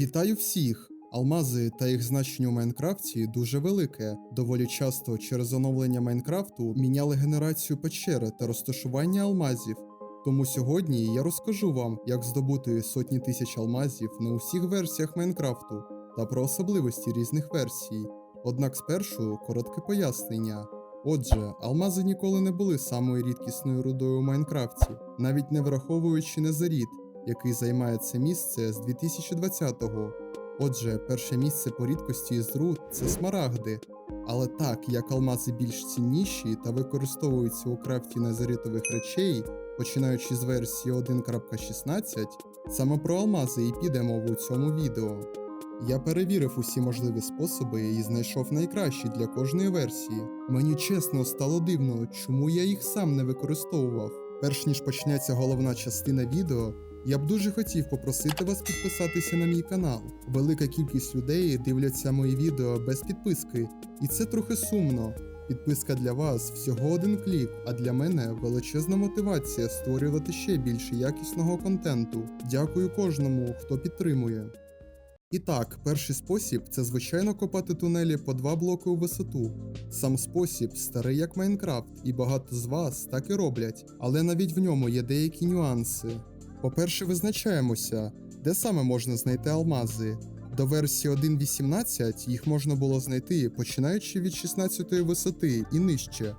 Вітаю всіх! Алмази та їх значення у Майнкрафті дуже велике. Доволі часто через оновлення Майнкрафту міняли генерацію печери та розташування алмазів. Тому сьогодні я розкажу вам, як здобути сотні тисяч алмазів на усіх версіях Майнкрафту та про особливості різних версій. Однак спершу коротке пояснення. Отже, алмази ніколи не були самою рідкісною рудою у Майнкрафті, навіть не враховуючи незарід, який займає це місце з 2020-го. Отже, перше місце по рідкості з руд це смарагди. Але так як алмази більш цінніші та використовуються у крафті незарітових речей, починаючи з версії 1.16, саме про алмази і піде мова у цьому відео. Я перевірив усі можливі способи і знайшов найкращі для кожної версії. Мені чесно стало дивно, чому я їх сам не використовував. Перш ніж почнеться головна частина відео, я б дуже хотів попросити вас підписатися на мій канал. Велика кількість людей дивляться мої відео без підписки, і це трохи сумно. Підписка для вас всього один клік, а для мене величезна мотивація створювати ще більше якісного контенту. Дякую кожному, хто підтримує. І так, перший спосіб це звичайно копати тунелі по два блоки у висоту. Сам спосіб старий як Майнкрафт, і багато з вас так і роблять, але навіть в ньому є деякі нюанси. По-перше, визначаємося, де саме можна знайти алмази. До версії 1.18 їх можна було знайти починаючи від 16 висоти і нижче,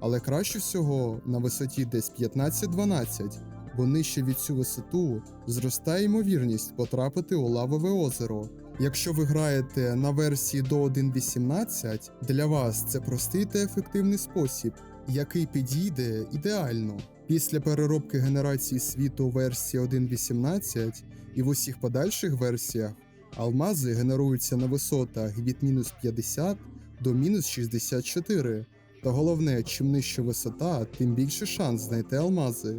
але краще всього на висоті десь 15-12, бо нижче від цю висоту зростає ймовірність потрапити у лавове озеро. Якщо ви граєте на версії до 1.18, для вас це простий та ефективний спосіб, який підійде ідеально. Після переробки генерації світу версії 1.18 і в усіх подальших версіях алмази генеруються на висотах від мінус 50 до мінус 64. Та головне, чим нижча висота, тим більше шанс знайти алмази.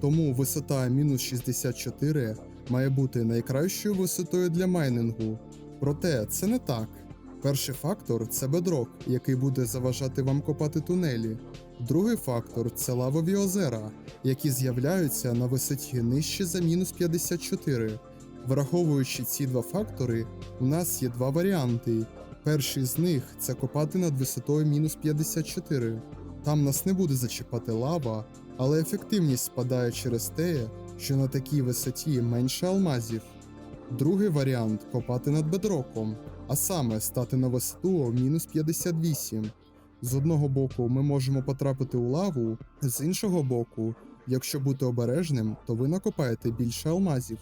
Тому висота мінус 64 має бути найкращою висотою для майнингу. Проте це не так. Перший фактор це бедрок, який буде заважати вам копати тунелі. Другий фактор це лавові озера, які з'являються на висоті нижче за мінус 54. Враховуючи ці два фактори, у нас є два варіанти. Перший з них це копати над висотою мінус 54. Там нас не буде зачіпати лава, але ефективність спадає через те, що на такій висоті менше алмазів. Другий варіант копати над бедроком, а саме стати на висоту мінус 58. З одного боку ми можемо потрапити у лаву, з іншого боку, якщо бути обережним, то ви накопаєте більше алмазів.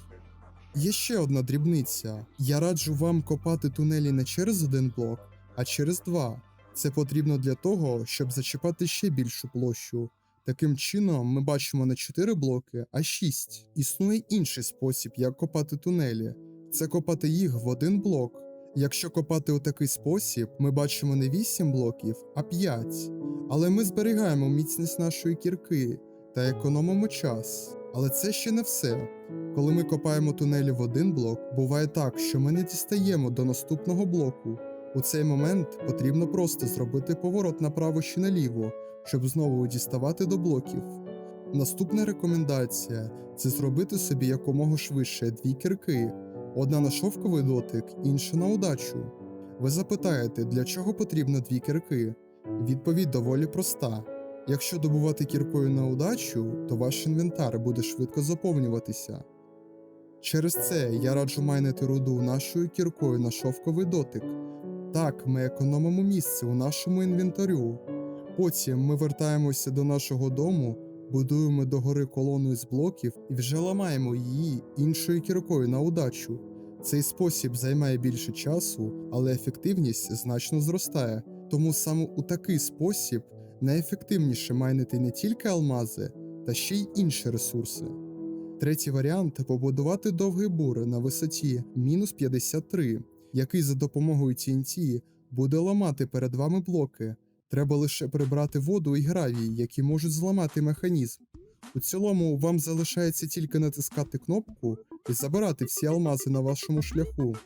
Є ще одна дрібниця. Я раджу вам копати тунелі не через один блок, а через два. Це потрібно для того, щоб зачіпати ще більшу площу. Таким чином, ми бачимо не 4 блоки, а 6. Існує інший спосіб, як копати тунелі це копати їх в один блок. Якщо копати у такий спосіб, ми бачимо не 8 блоків, а 5. Але ми зберігаємо міцність нашої кірки та економимо час. Але це ще не все. Коли ми копаємо тунелі в один блок, буває так, що ми не дістаємо до наступного блоку. У цей момент потрібно просто зробити поворот направо чи наліво, щоб знову діставати до блоків. Наступна рекомендація це зробити собі якомога швидше дві кірки: одна на шовковий дотик, інша на удачу. Ви запитаєте, для чого потрібно дві кірки? Відповідь доволі проста. Якщо добувати кіркою на удачу, то ваш інвентар буде швидко заповнюватися. Через це я раджу майнити руду нашою кіркою на шовковий дотик. Так, ми економимо місце у нашому інвентарю. Потім ми вертаємося до нашого дому, будуємо догори колону із блоків і вже ламаємо її іншою кіркою на удачу. Цей спосіб займає більше часу, але ефективність значно зростає. Тому саме у такий спосіб найефективніше майнити не тільки алмази, та ще й інші ресурси. Третій варіант побудувати довгий бур на висоті мінус 53, який за допомогою TNT буде ламати перед вами блоки. Треба лише прибрати воду і гравій, які можуть зламати механізм. У цілому вам залишається тільки натискати кнопку і забирати всі алмази на вашому шляху.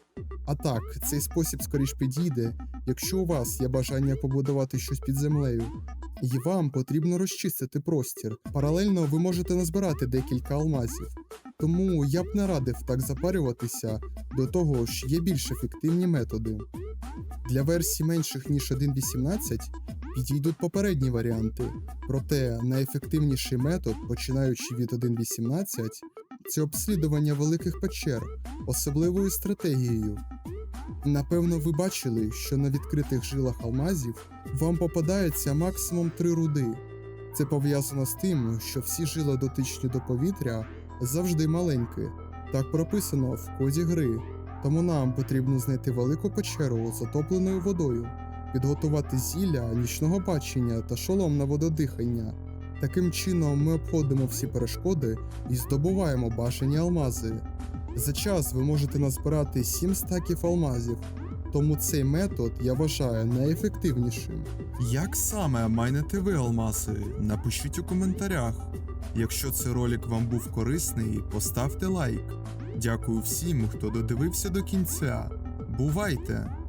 А так, цей спосіб скоріш підійде, якщо у вас є бажання побудувати щось під землею. і вам потрібно розчистити простір. Паралельно ви можете назбирати декілька алмазів. Тому я б не радив так запарюватися, до того ж є більш ефективні методи. Для версій менших ніж 1.18 підійдуть попередні варіанти, проте найефективніший метод, починаючи від 1.18, це обслідування великих печер особливою стратегією. Напевно, ви бачили, що на відкритих жилах алмазів вам попадається максимум три руди. Це пов'язано з тим, що всі жила дотичні до повітря завжди маленькі. Так прописано в коді гри. Тому нам потрібно знайти велику печеру з затопленою водою, підготувати зілля, нічного бачення та шолом на вододихання. Таким чином ми обходимо всі перешкоди і здобуваємо бажані алмази. За час ви можете назбирати 7 стаків алмазів, тому цей метод я вважаю найефективнішим. Як саме майнете ви алмази? Напишіть у коментарях. Якщо цей ролик вам був корисний, поставте лайк. Дякую всім, хто додивився до кінця. Бувайте!